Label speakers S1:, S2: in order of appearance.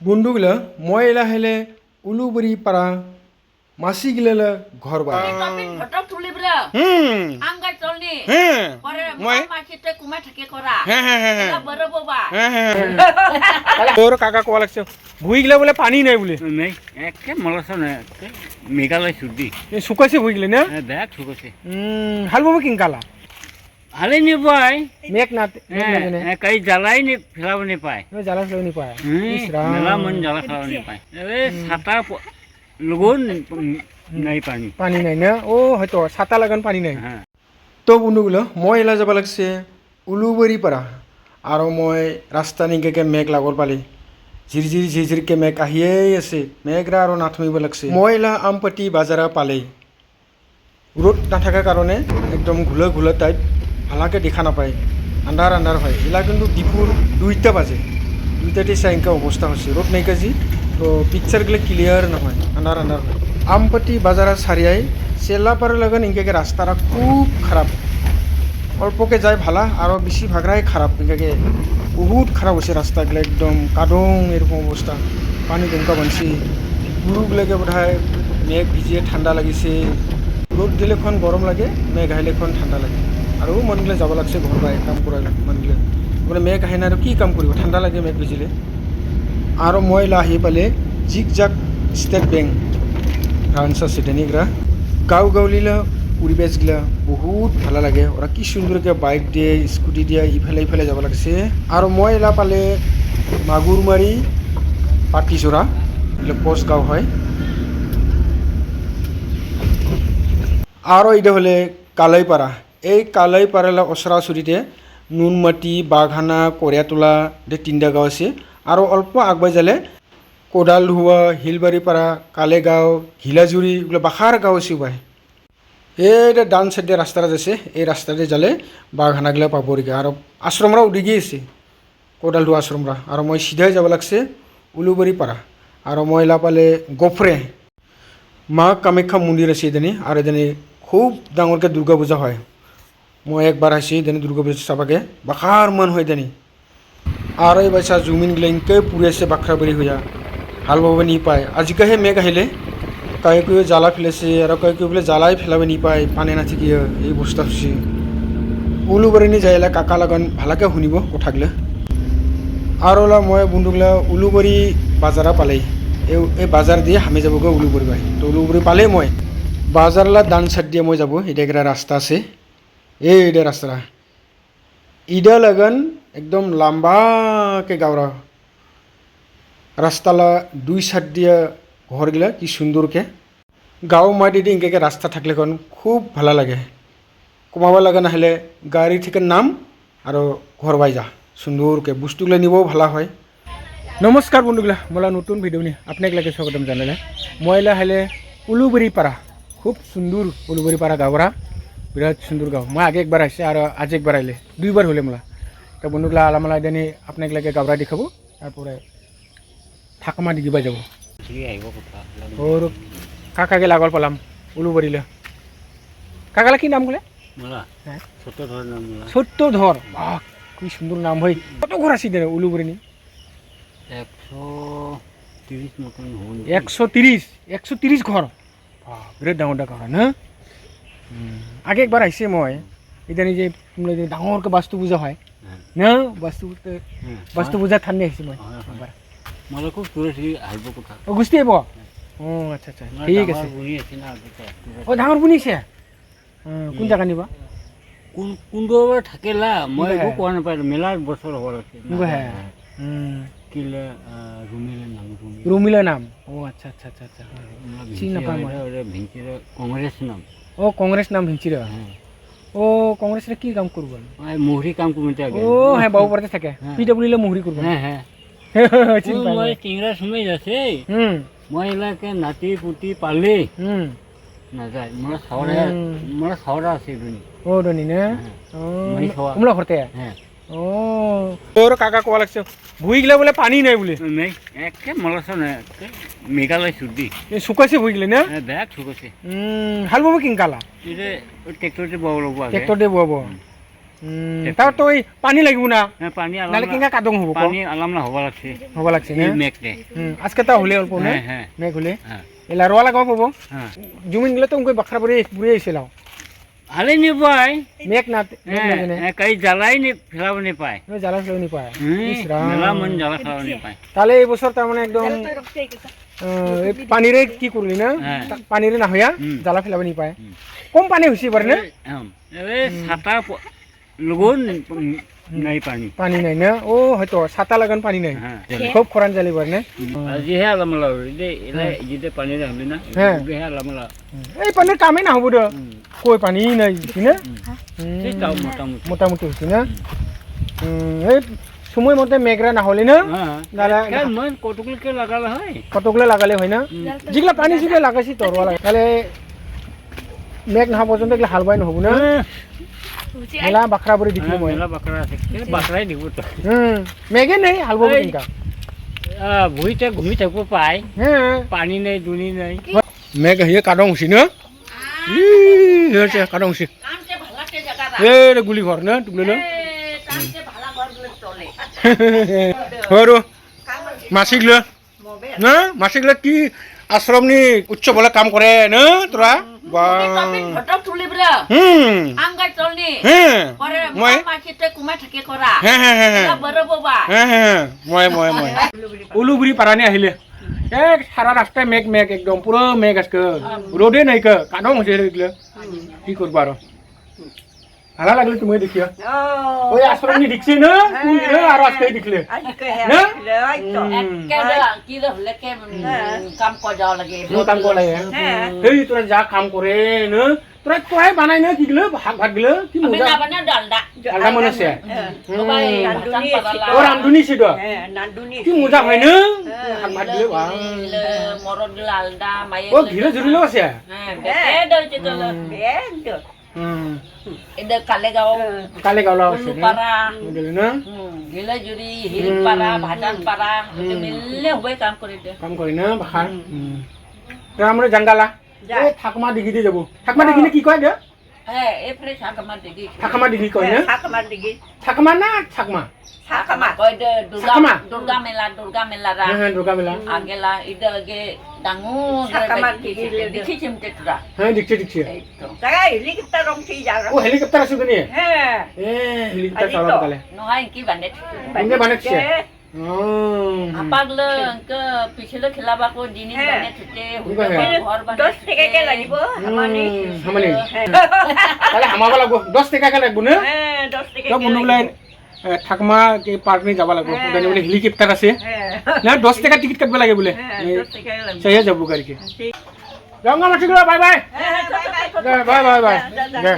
S1: বন্ধুগুলা মই এলা হেলে উলুবরি পাড়া মাসি গিলা ঘর বা
S2: Tapi foto tuli bro.
S1: হুম।
S2: Angkat tolni.
S1: হ্যাঁ
S2: Kore
S1: মই
S2: mama kita kumai thake kora.
S1: হ্যাঁ হ্যাঁ হ্যাঁ হ্যাঁ
S2: Ela baro boba.
S1: হ্যাঁ হ্যাঁ তোর কাকা কোয়া লাগছে ভুই গিলা বলে পানি নাই বলে।
S3: নাই একে মলাছ নাই মেঘালয়
S1: এই শুকাইছে ভুই গিলে না
S3: ঠুকছে
S1: উম হাল বাবু কিংকালা?
S3: ভালে
S1: মেঘ না মেঘ না জানে
S3: কাই জ্বালাই নি ফেলাব নিপায়
S1: ও জ্বালা ফেলাও নি পায় ইস রাম।
S3: মেলা মন জ্বালা ফেলাব নিপায় এই ছাতা লগন নাই পানি।
S1: পানি নাই না? ও হয়তো ছাতা লাগান পানি নাই।
S3: হ্যাঁ।
S1: তো বন্ধুগুলো মই এলা যাব লাগছে উলুবরি পাৰা আৰু মই ৰাস্তা নিকাকে মেঘ লাগৰ পালি। ঝিৰঝিৰ ঝিৰঝিৰকে মেঘ আহিয়েই আছে। মেঘৰা আৰু নাথমিব লাগছে। মই এলা আমপাতি বাজাৰা পালেই। ৰ'দ নাথাকাৰ কাৰণে একদম ঘোলা ঘোলা টাইপ ভালকৈ দেখা নাপায় আন্ধাৰ আন্ধাৰ হয়। এলা কিন্তু ডিপুৰ দুইটা বাজে। দুইটাতে চাই এনেকুৱা অৱস্থা হৈছে ৰ'দ নাইকা যি তো পিকচাৰগিলা ক্লিয়াৰ নহয়। আন্ধাৰ আন্ধাৰ হয়। আমপাতি বাজাৰা চাৰিয়াই চেল্লাপাৰ লগত এনেকৈ ৰাস্তাটা খুব খারাপ অল্পকে যায় ভালা আর বেশিরভাগরাই খারাপ এটাকে বহুত খারাপ হচ্ছে রাস্তাগুলো একদম কাদং এরকম অবস্থা পানি কেনেকুৱা বানছি। গৰুবিলাকে বোধ মেঘ ভিজিয়ে ঠাণ্ডা লাগিছে। ৰ'দ দিলেখন গৰম লাগে, মেঘ আহিলেখন ঠাণ্ডা লাগে। আৰু মনগিলে যাব লাগছে ঘৰ পৰা কাম কৰা মানুহগিলে বোলে মেঘ আহে না আৰু কি কাম কৰিব? ঠাণ্ডা লাগে মেঘ ভিজিলে আৰু মই আহি পালে zigzag state bank branch আছে তেনেকরা গাঁও গাঁৱলীলা পৰিৱেশগিলা বহুত ভালো লাগে। ওরা কি সুন্দৰকৈ বাইক দিয়ে, স্কুটি দিয়ে, ইফালে ইফালে যাব লাগছে। আৰু মই এলা পালে মাগুৰমাৰী পাটিচৰা এইবিলাক পোষ্ট গাঁও হয়। আৰু এইটা হ'লে কালাইপাৰা। এই কালাইপাৰালা ওচৰা ওচৰিতে নুনমাটি, বাঘানা, কৰীয়াতোলা এই তিনিটা গাঁও আছে। আৰু অল্প আগবাই যালে ধোৱা শিলবাৰীপাৰা, কালেগাঁও, ঘিলাজুৰি এইগুলো বাখার গাঁও আছে উপায়। এইটা ডান সাইডে রাস্তাটা আছে, এই রাস্তাতে যালে বাগানাগুলা পাব আর আর আশ্রমরা উঠে গিয়েছে কোদাল ধোৱা আশ্রমরা আর মই সিধাই যাব লাগছে উলুবাৰী পাৰা আৰু মই এলা পালে গফৰে। মা কামাখ্যা মন্দিৰ আছে এদিনে আৰু এদিনে খুব ডাঙৰকৈ দুৰ্গা পূজা হয়। মই একবাৰ আহিছোঁ এদিনে দুৰ্গা পূজা চাবাকে বাখাৰ মান হয় এদিনে আৰু এই বাচ্চা জুমিন গিলেংকে পুৰি আছে বাখৰাবাৰী হৈয়া হাল বাব নি পায়। আজিকাহে মেঘ আহিলে। কাই কেউ জ্বালা ফেলেছে আৰু কাই কেউ বোলে জ্বালাই ফেলাব নি পায়, পানী নাথাকিয়ে এই বস্তা হৈছে উলুবাৰীনি যাইলে কাকা লাগান ভালাকে শুনিব কথাগিলা। আৰু ওলা মই বন্ধুগিলা উলুবাৰী বাজাৰা পালেই। এই এই বাজাৰ দিয়ে হামি যাবগৈ উলুবাৰী বাই তো উলুবাৰী পালেই মই। বাজাৰলা ডান চাইড দিয়ে মই যাব এটা একটা রাস্তা আছে। এই এটা রাস্তা ইডা লাগান একদম লাম্বাকে গাওরা রাস্তালা দুই সাইড দিয়ে ঘরগুলা কি সুন্দরকে গাঁও মাটি দিয়ে ইনকে রাস্তা থাকলে কোন খুব ভালো লাগে। কমাব লাগা নাহলে গাড়ি থেকে নাম আৰু ঘৰ বাই যা, সুন্দৰকে। বস্তুগুলো নিবও ভালো হয়। নমস্কাৰ বন্ধুগুলা মোলা নতুন ভিডিঅ' নি আপোনাক লাগে স্বাগতম জানালে মই লাহে উলুবাৰী পাৰা খুব সুন্দর উলুবাৰী পাৰা বিৰাট সুন্দর গাঁও। মই আগে একবাৰ আহিছে আৰু আজি একবাৰ আহিলে। দুইবাৰ হ'লে মোলা। তো বন্ধুগুলা আলামালা এদিনে আপোনাক লাগে গাঁৱৰা দেখাব। তারপরে থাকমা দিবা যাব। ওর কাকাকে লাগল পালাম উলুবাড়িলে কাকালা কি নাম বলে
S3: মোলা।
S1: হ্যাঁ।
S3: ছোট ধরনের মোলা।
S1: সত্য ধর বাহ কি সুন্দর নাম ভাই কত ঘর আসি দেন উলুবাড়ি নি?
S3: একশো তিরিশ
S1: একশো তিরিশ একশো তিরিশ ঘর বিরাট ডাঙর ডাঙর না? আগে একবার আহিছে মই। ইদানি যে যে ডাঙরকে বাস্তু পূজা হয়।
S3: হ্যাঁ।
S1: না বাস্তু বাস্তু পূজা ঠান্ডে আহিছে মই।
S3: হয়, হয়। খুব দূরে থেকে আহিব কথা।
S1: গুচি আহিব? অঁ আচ্ছা আচ্ছা। ঠিক আছে।
S3: বুনি আছে না
S1: অ ডাঙৰ শুনিছে কোন জেগা নিবা?
S3: কোন কোনটো থাকিলা মই একো কোৱা নাপায় মেলাৰ বছৰ হ'ল কিলে ৰুমিলে নাম ৰুমি
S1: নাম। ও আচ্ছা আচ্ছা আচ্ছা আচ্ছা। চিনি মই।
S3: ভিঞ্চিৰ কংগ্ৰেছ নাম।
S1: ও কংগ্রেস নাম ভিঞ্চির
S3: হ্যাঁ।
S1: ও কংগ্রেসের কি কাম করব?
S3: মুহরি কাম আগে।
S1: ও হ্যাঁ বাবু পড়তে থাকে।
S3: পিডব্লিউ
S1: পি মুহরি মুহুরি করব।
S3: হ্যাঁ হ্যাঁ। মই। টিংৰা সময় আছে
S1: হুম।
S3: মই এলাকে নাতি পুতি পালে।
S1: হুম।
S3: নাযায় মোৰ চাউৰা। মোৰ চাউৰা আছে ধনী
S1: ও ডনি না। তোমরা ঘরতে
S3: হ্যাঁ।
S1: ও তোর কাকা কোয়া লাগছে ভুই গিলা বলে পানি নাই বলে।
S3: নাই একে মলাছ নাই একে মেঘালয় চুদি
S1: শুকাইছে ভুই গিলে না?
S3: বেয়া ঠুকছে
S1: উম হাল বাবু কিংকালা
S3: এতিয়া ট্ৰেক্টৰতে বাব লাগিব
S1: ট্ৰেক্টৰ দিয়ে উম, তাৰ তো পানী লাগিব না?
S3: হ্যাঁ, পানি আলাম
S1: কেনেকা কাদং হ'ব ক?
S3: পানি আলাম না হবা লাগছে।
S1: হ'ব লাগছে না?
S3: মেঘতে
S1: উম, আজকে তা হলে অল্প না মেঘ হলে? এলা রোয়া লাগাব পাব
S3: হ্যাঁ
S1: জুমিন গেলে তো উনকৈ বাখরা পরে এসেলাম
S3: হালে নিবাই
S1: মেঘ না মেঘ
S3: হ্যাঁ
S1: লাগে না
S3: হ্যাঁ, কাই জ্বালাই নি ফেলাব নি পায়।
S1: জ্বালা ফেলাও নি পায়।
S3: মেলা মন জ্বালা ফেলাব নি পায়।
S1: তাহলে এই বছর তার মানে একদম পানীৰে কি করলি না?
S3: হ্যাঁ।
S1: পানীৰে নাহয়া
S3: হুম।
S1: জ্বালা ফেলাব নি পায় কম পানী হৈছে এবাৰ না?
S3: এই ছাতা লগন নাই পানি।
S1: পানী নাই না? ও হয়তো ছাতা লাগান পানী নাই।
S3: হ্যাঁ
S1: খুব খৰান জালি এবাৰ না?
S3: আজিহে আলাম লাও দে এলা যেতে পানি হলি না।
S1: হ্যাঁ। এই পানীৰ কামেই নহ'ব দে। কৈ পানী নাই হৈছে না
S3: মোটামুটি।
S1: হৈছে না? এই সময়মতে মেঘৰা নহ'লে না?
S3: হ্যাঁ
S1: দাদা
S3: এই লাগালে হয়।
S1: কতগুলো লাগালে হয় না? যেগুলা পানী যেগুলা লাগাইছি তরবা লাগে তাহলে মেঘ নহা পর্যন্ত এগুলা হাল বাই নহব না? মেলা বাখরা করে দিছিল মই।
S3: মেলা দিব তো।
S1: হুম মেঘে নেই হাল বাব। কিনকা?
S3: ভুঁইতে ঘূৰি থাকিব পায়।
S1: হ্যাঁ
S3: পানী নাই দুনি নাই।
S1: মেঘ আহিয়ে কাদং হৈছি না? হৈছি
S2: কামকে
S1: এই গুলি ঘর না তুমি না। হরো মাসিক ল না মাসিক ল কি আশ্রম নি উচ্চ বলে কাম করে না তোরা? উলুগুৰি পাৰানি আহিলে? এক সারা রাস্তায় মেঘ মেঘ একদম। পুরো মেঘ আজকে। রোডে নাই কাদং হয়েছে দেখলে কি করব আরও ভালো লাগল তুমি দেখিয়া। ওই আশ্রমনি দেখছি না? কোন দিনে আরও আজকে দেখলে। না?
S2: কাম কর লাগে।
S1: কাম এই তোরা যা কাম কৰে না? তোরা তোরাই বানাই না কি গিলে ভাত ভাত কি মজা।
S2: বানা ডালডা।
S1: মনে আছে? ও রামধুনি ছিল কি মজা হয় না? ভাত ভাত গিলে
S2: মরদ আলদা মায়ে
S1: ও ঘিরে ঝুরিলেও আছে
S2: হ্যাঁ বেকে দইছে তো।
S1: হুম।
S2: এদের কালে গাও।
S1: কালে আছে না?
S2: পারা
S1: না
S2: গিলে হিল ভাজান মিললে কাম করে দে
S1: কাম কৰি না জাংগালা এই থাকমা ডিগিতে যাব। থাকমা ডিগিনে কি কয় দে
S2: হ্যাঁ এফরে ছাকমা দেখি
S1: থাকমা ডিগি কয় না থাকমা না থাকমা
S2: কয় দে দুর্গা দুর্গা মেলা দুর্গা মেলা রা
S1: হ্যাঁ হ্যাঁ মেলা।
S2: আগেলা ইদা আগে ডাঙর
S4: ছাকমা
S2: দেখিছিম তেতরা
S1: হ্যাঁ দিকছে দিকছে
S2: এই তো।
S1: ও হেলিকপ্টাৰ আছে এ
S2: কি আপাক ল অঙ্ক পিছলে খেলাবাকো জিনিস
S4: হ্যাঁ।
S2: বানে ঘর
S4: টাকাকে লাগিব
S1: সামানি তাহলে হামাব লাগব। না? তো বন্ধুগুলাই থাকমা পাৰ্কনি যাব লাগব। ওখানে বোলে হেলিকপ্টাৰ আছে। না দহ টকা টিকেট কাটব লাগে বোলে। চাইয়ে যাব গাড়ীকে। যাওঁ মাছিগুলো bye bye. Bye bye. Bye.